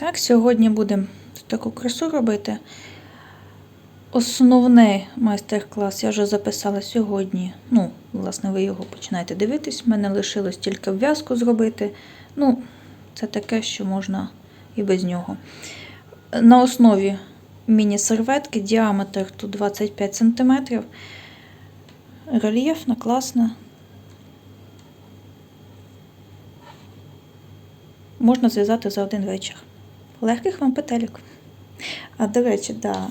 Так, сьогодні будемо таку красу робити. Основний майстер-клас я вже записала сьогодні. Ну, власне, ви його починаєте дивитись. У мене лишилось тільки в'язку зробити. Ну, це таке, що можна і без нього. На основі міні-серветки, діаметр тут 25 см. Рельєфна, класна. Можна зв'язати за один вечір. Легких вам петелек. А до речі, да,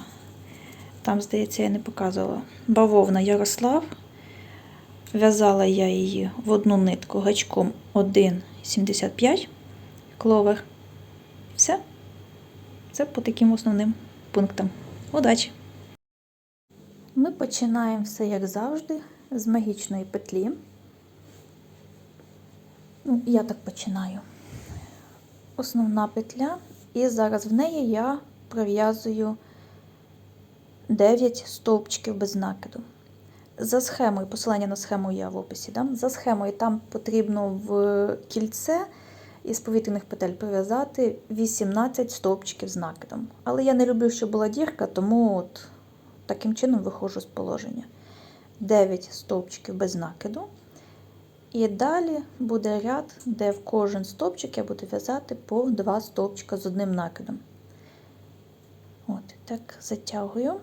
там, здається, я не показувала. Бавовна Ярослав. В'язала я її в одну нитку гачком 1,75 кловер. Все. Це по таким основним пунктам. Удачі! Ми починаємо все, як завжди, з магічної петлі. Ну, я так починаю. Основна петля, і зараз в неї я пров'язую 9 стовпчиків без накиду. За схемою, посилання на схему я в описі дам. За схемою там потрібно в кільце із повітряних петель пров'язати 18 стовпчиків з накидом. Але я не люблю, щоб була дірка, тому от таким чином виходжу з положення. 9 стовпчиків без накиду. І далі буде ряд, де в кожен стовпчик я буду в'язати по 2 стовпчика з одним накидом. От, так затягую.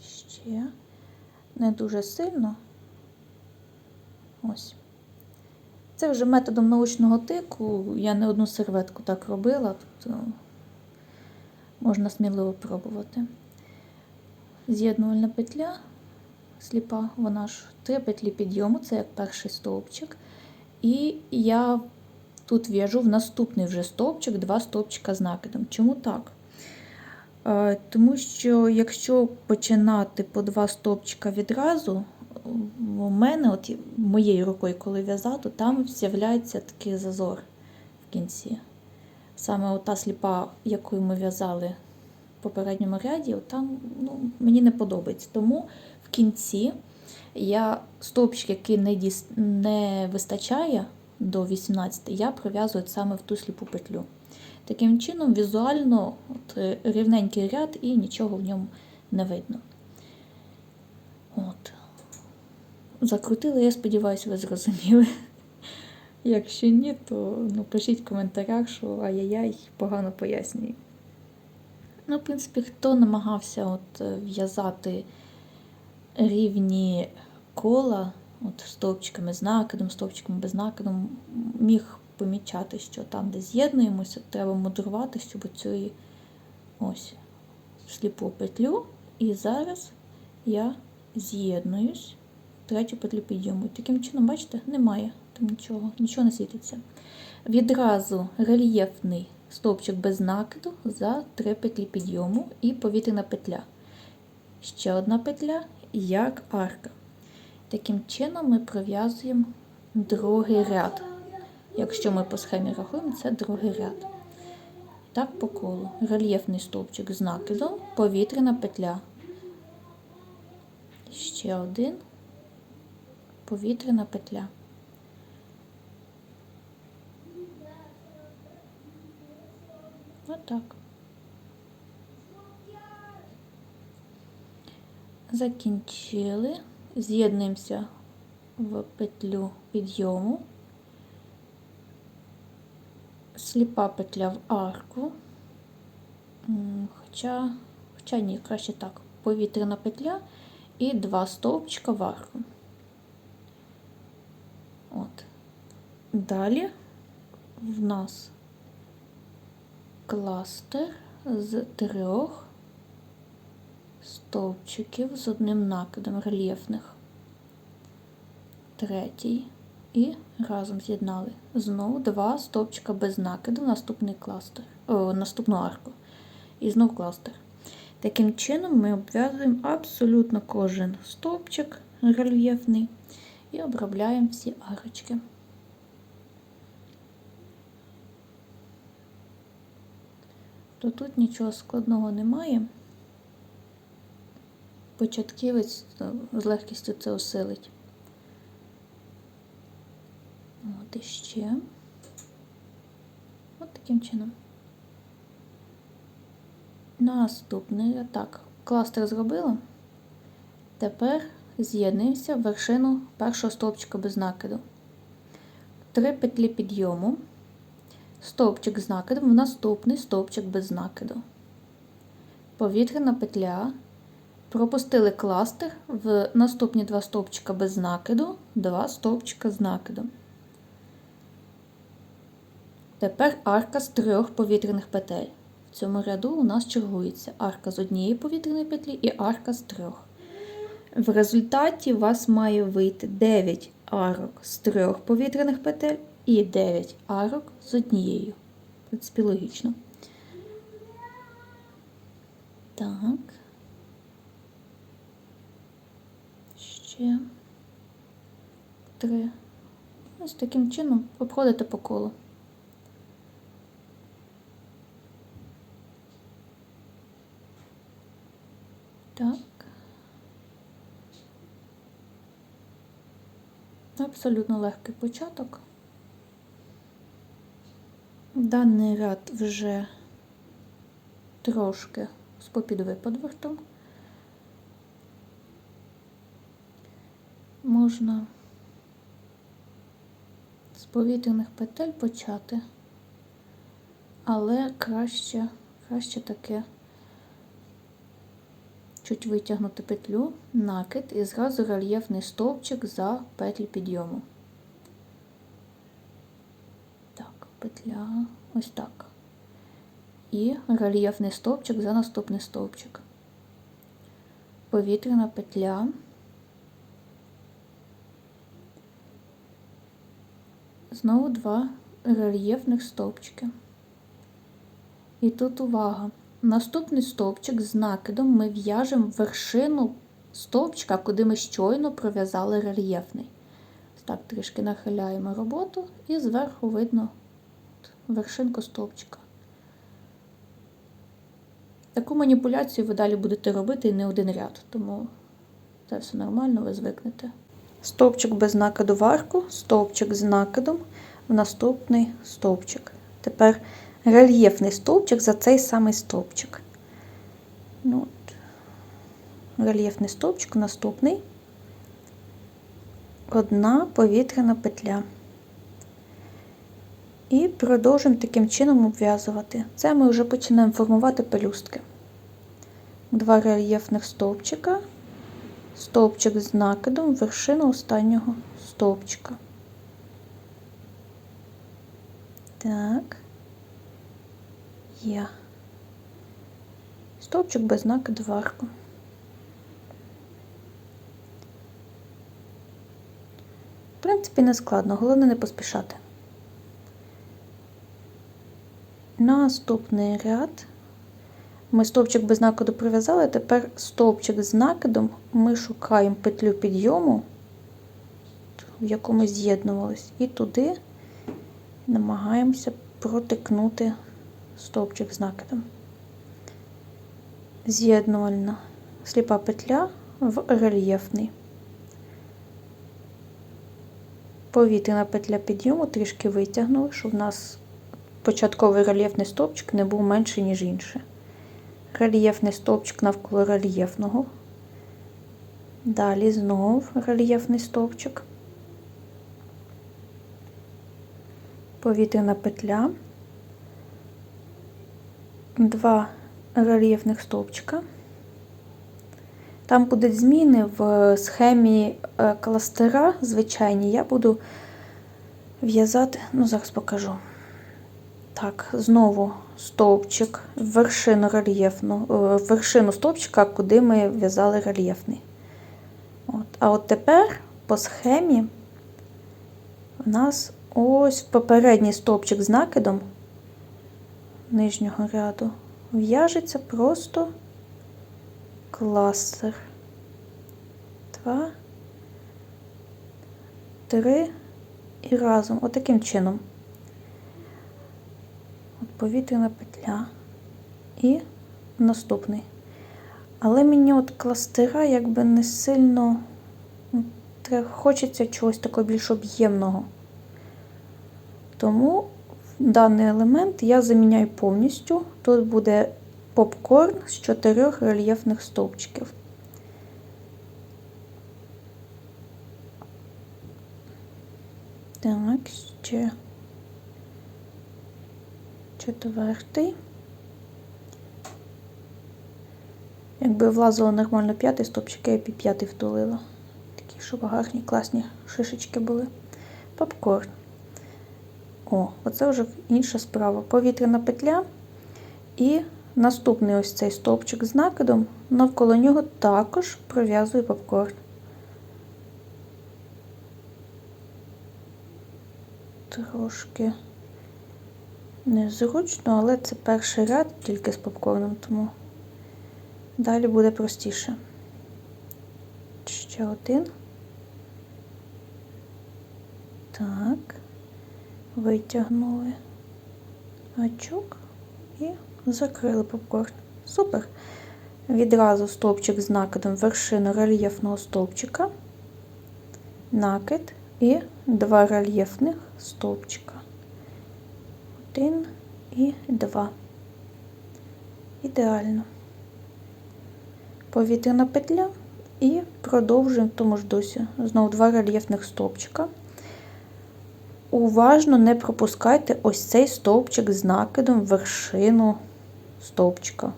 Ще не дуже сильно. Ось. Це вже методом научного тику. Я не одну серветку так робила, тобто можна сміливо пробувати. З'єднувальна петля сліпа, вона ж три петлі підйому, це як перший стовпчик. І я тут в'яжу в наступний вже стовпчик, два стовпчика з накидом. Чому так? Е, Тому що якщо починати по два стовпчика відразу, у мене, от моєю рукою, коли в'язати, там з'являється такий зазор в кінці. Саме ота сліпа, якою ми в'язали в попередньому ряді, там ну, мені не подобається. Тому кінці я стовпчик, який не, діс... не вистачає до 18, я пров'язую саме в ту сліпу петлю. Таким чином, візуально от, рівненький ряд і нічого в ньому не видно. От. Закрутила, я сподіваюся, ви зрозуміли. Якщо ні, то ну, пишіть в коментарях, що ай-яй-яй, погано пояснюю. Ну, в принципі, хто намагався от в'язати рівні кола, от стовпчиками з накидом, стовпчиками без накидом, міг помічати, що там, де з'єднуємося, треба мудрувати, щоб оцю ось сліпу петлю. І зараз я з'єднуюсь третю петлю підйому. Таким чином, бачите, немає там нічого, нічого не світиться. Відразу рельєфний стовпчик без накиду за три петлі підйому і повітряна петля. Ще одна петля, як арка. Таким чином ми пров'язуємо другий ряд. Якщо ми по схемі рахуємо, це другий ряд. Так по колу. Рельєфний стовпчик з накидом, повітряна петля. Ще один повітряна петля. Отак. Закінчили. З'єднуємося в петлю підйому. Сліпа петля в арку. Хоча, хоча ні, краще так. Повітряна петля і два стовпчика в арку. От. Далі в нас кластер з трьох стовпчиків з одним накидом рельєфних. Третій. І разом з'єднали. Знову два стовпчика без накиду, наступний кластер, о, наступну арку. І знов кластер. Таким чином ми обв'язуємо абсолютно кожен стовпчик рельєфний і обробляємо всі арочки. То тут нічого складного немає. Початківець з легкістю це осилить. От іще. От таким чином. Наступний так, кластер зробила. Тепер з'єднуємося в вершину першого стовпчика без накиду. Три петлі підйому, стовпчик з накидом в наступний стовпчик без накиду. Повітряна петля. Пропустили кластер в наступні два стовпчика без накиду, два стовпчика з накидом. Тепер арка з трьох повітряних петель. В цьому ряду у нас чергується арка з однієї повітряної петлі і арка з трьох. В результаті у вас має вийти 9 арок з трьох повітряних петель і 9 арок з однією. В принципі, логічно. Так. Ще три. Ось таким чином обходите по колу. Так. Абсолютно легкий початок. Даний ряд вже трошки з попід виподвертом. Можна з повітряних петель почати, але краще, краще таке чуть витягнути петлю, накид і зразу рельєфний стовпчик за петлі підйому. Так, петля ось так. І рельєфний стовпчик за наступний стовпчик. Повітряна петля. Знову два рельєфних стовпчики. І тут увага. Наступний стовпчик з накидом ми в'яжемо вершину стовпчика, куди ми щойно пров'язали рельєфний. Так, трішки нахиляємо роботу і зверху видно вершинку стовпчика. Таку маніпуляцію ви далі будете робити не один ряд, тому це все нормально, ви звикнете. Стовпчик без накиду в арку, стовпчик з накидом в наступний стовпчик. Тепер рельєфний стовпчик за цей самий стовпчик. Ну, от. Рельєфний стовпчик наступний. Одна повітряна петля. І продовжуємо таким чином обв'язувати. Це ми вже починаємо формувати пелюстки. Два рельєфних стовпчика, стовпчик з накидом, в вершину останнього стовпчика. Так. Є. Стовпчик без накиду в арку. В принципі, не складно, головне не поспішати. Наступний ряд. Ми стовпчик без накиду прив'язали, тепер стовпчик з накидом ми шукаємо петлю підйому, в якому з'єднувались, і туди намагаємося протикнути стовпчик з накидом. З'єднувальна сліпа петля в рельєфний. Повітряна петля підйому трішки витягнули, щоб у нас початковий рельєфний стовпчик не був менший, ніж інший. Рельєфний стовпчик навколо рельєфного. Далі знову рельєфний стовпчик. Повітряна петля. Два рельєфних стовпчика. Там будуть зміни в схемі е, кластера звичайні. Я буду в'язати, ну, зараз покажу. Так, знову стовпчик, вершину рельєфну, е, вершину стовпчика, куди ми в'язали рельєфний. От. А от тепер по схемі у нас ось попередній стовпчик з накидом нижнього ряду в'яжеться просто кластер. Два, три і разом. Отаким чином. Повітряна петля і наступний. Але мені от кластера якби не сильно ну, хочеться чогось такого більш об'ємного. Тому даний елемент я заміняю повністю. Тут буде попкорн з чотирьох рельєфних стовпчиків. Так, ще четвертий. Якби влазило нормально п'ятий стопчик, я б і п'ятий втулила. Такі, щоб гарні, класні шишечки були. Попкорн. О, оце вже інша справа. Повітряна петля. І наступний ось цей стовпчик з накидом, навколо нього також пров'язую попкорн. Трошки незручно, але це перший ряд тільки з попкорном, тому далі буде простіше. Ще один. Так, витягнули гачок і закрили попкорн. Супер. Відразу стовпчик з накидом вершину рельєфного стовпчика, накид і два рельєфних стовпчика. Один і два. Ідеально. Повітряна петля і продовжуємо в тому ж досі. Знову два рельєфних стовпчика. Уважно не пропускайте ось цей стовпчик з накидом в вершину стовпчика.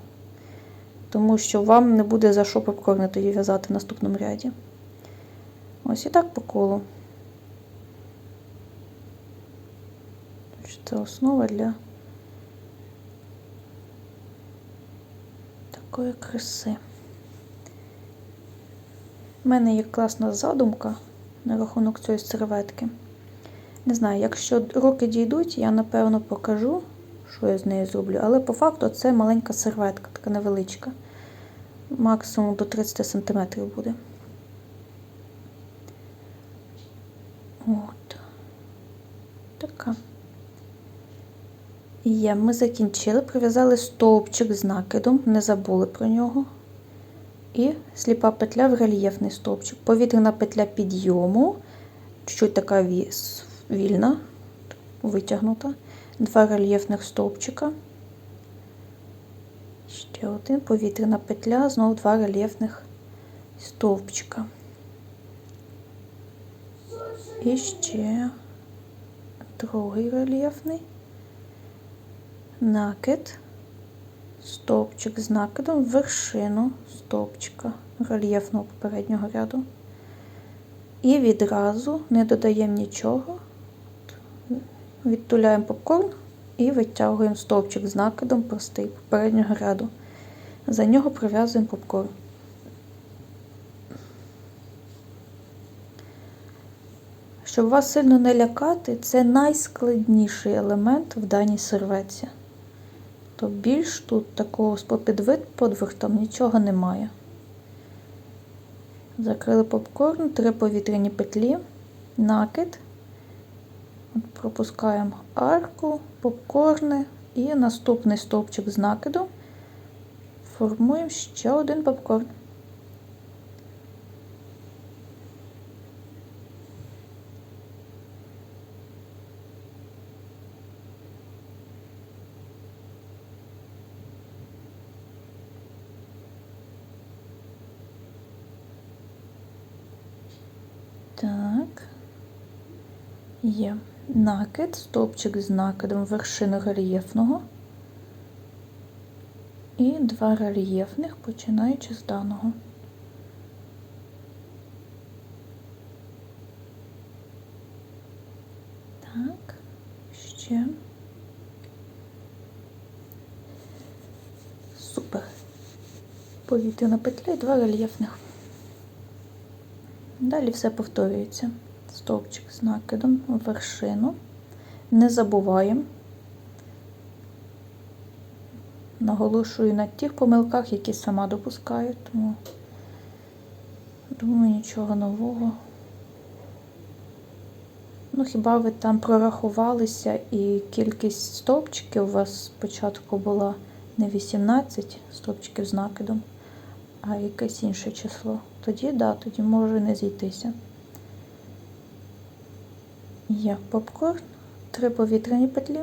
Тому що вам не буде за що попкорни тоді в'язати в наступному ряді. Ось і так по колу. Це основа для такої краси. У мене є класна задумка на рахунок цієї серветки. Не знаю, якщо руки дійдуть, я напевно покажу, що я з нею зроблю. Але по факту це маленька серветка, така невеличка. Максимум до 30 см буде. От. Така. Є, ми закінчили, прив'язали стовпчик з накидом, не забули про нього. І сліпа петля в рельєфний стовпчик. Повітряна петля підйому, чуть така вільна, витягнута. Два рельєфних стовпчика. Ще один повітряна петля, знову два рельєфних стовпчика. І ще другий рельєфний накид, стовпчик з накидом вершину стовпчика рельєфного попереднього ряду. І відразу не додаємо нічого, відтуляємо попкорн і витягуємо стовпчик з накидом простий попереднього ряду. За нього прив'язуємо попкорн. Щоб вас сильно не лякати, це найскладніший елемент в даній серветці. То більш тут такого спопідвид подвигтом нічого немає. Закрили попкорн, три повітряні петлі, накид, От пропускаємо арку, попкорни і наступний стовпчик з накидом формуємо ще один попкорн. Так, є накид, стовпчик з накидом вершини рельєфного і два рельєфних, починаючи з даного. Так, ще. Супер. Повітряна петля і два рельєфних. Далі все повторюється. Стовпчик з накидом в вершину. Не забуваємо. Наголошую на тих помилках, які сама допускаю, тому думаю, нічого нового. Ну, хіба ви там прорахувалися і кількість стовпчиків у вас спочатку була не 18 стовпчиків з накидом, а якесь інше число. Тоді, да, тоді може не зійтися. Є попкорн, три повітряні петлі,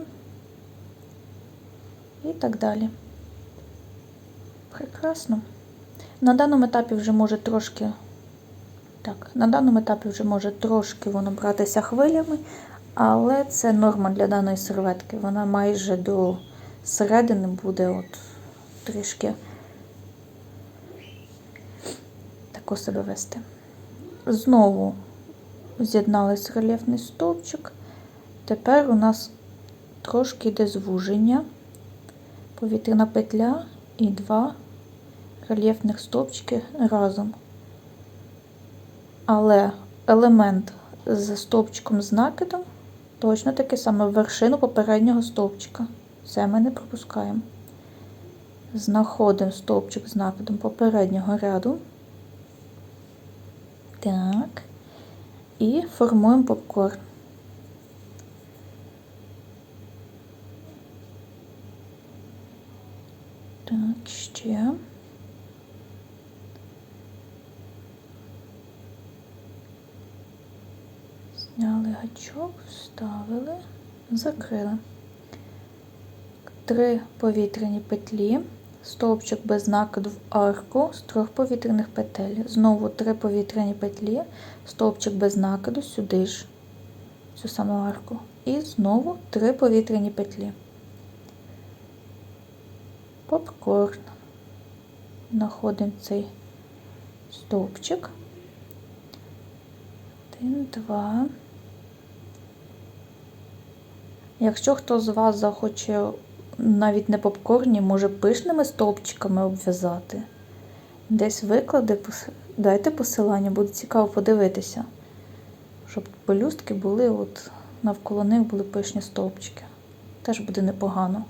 і так далі. Прекрасно. На даному етапі вже може трошки. Так, на даному етапі вже може трошки воно братися хвилями, але це норма для даної серветки. Вона майже до середини буде от трішки тако себе вести. Знову з'єдналися рельєфний стовпчик. Тепер у нас трошки йде звуження, повітряна петля і два рельєфних стовпчики разом. Але елемент з стовпчиком з накидом точно такий саме вершину попереднього стовпчика. Це ми не пропускаємо. Знаходимо стовпчик з накидом попереднього ряду. Так. І формуємо попкорн. Так, ще. Зняли гачок, вставили, закрили. Три повітряні петлі, стовпчик без накиду в арку з трьох повітряних петель. Знову три повітряні петлі, стовпчик без накиду сюди ж, цю саму арку. І знову три повітряні петлі. Попкорн. Знаходимо цей стовпчик. Один, два. Якщо хто з вас захоче навіть не попкорні, може пишними стовпчиками обв'язати, десь виклади, дайте посилання, буде цікаво подивитися, щоб пелюстки були, от навколо них були пишні стовпчики. Теж буде непогано.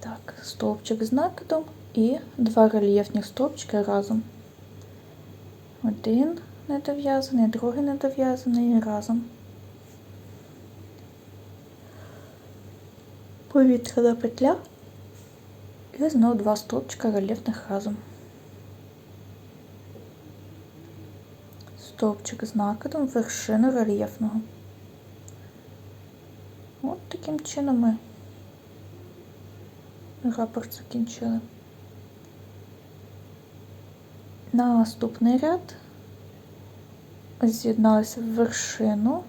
Так, стовпчик з накидом і два рельєфних стовпчики разом. Один недов'язаний, другий недов'язаний і разом. Повітряна петля і знову два стовпчика рельєфних разом. Стовпчик з накидом вершину рельєфного. От таким чином ми рапорт закінчили. Наступний ряд з'єдналися в вершину,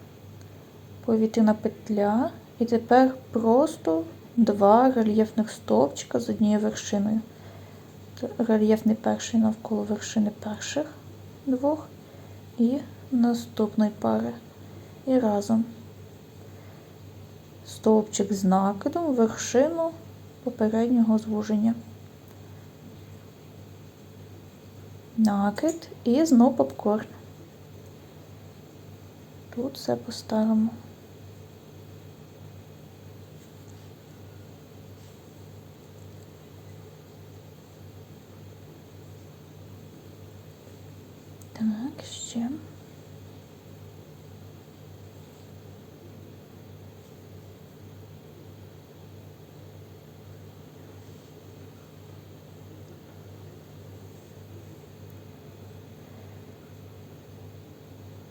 повітряна петля, і тепер просто два рельєфних стовпчика з однією вершиною. Рельєфний перший навколо вершини перших двох і наступної пари. І разом. Стовпчик з накидом, вершину попереднього звуження. Накид і знов попкорн. Тут все по-старому.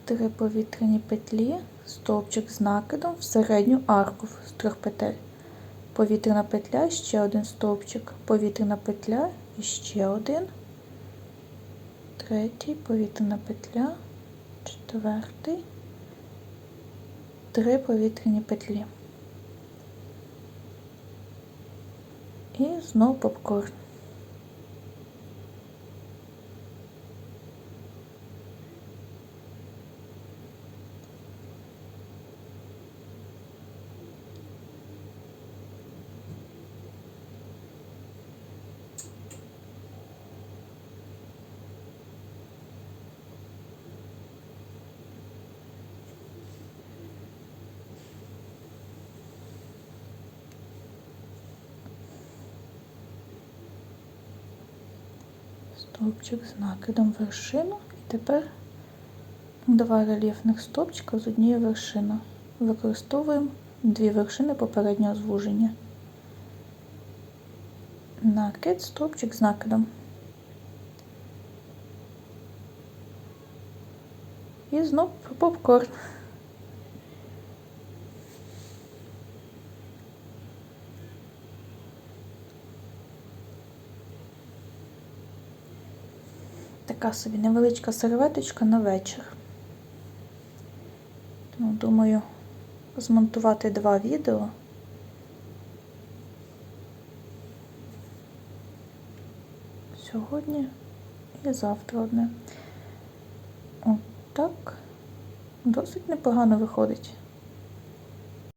Три повітряні петлі, стовпчик з накидом в середню арку з трьох петель. Повітряна петля, ще один стовпчик, повітряна петля і ще один, третій, повітряна петля, четвертий, три повітряні петлі. І знову попкорн. Стовпчик з накидом вершину і тепер два рельєфних стовпчика з однієї вершини. Використовуємо дві вершини попереднього звуження. Накид, стовпчик з накидом. І знов попкорн. Така собі невеличка серветочка на вечір. Тому думаю змонтувати два відео. Сьогодні і завтра одне. Отак. Досить непогано виходить.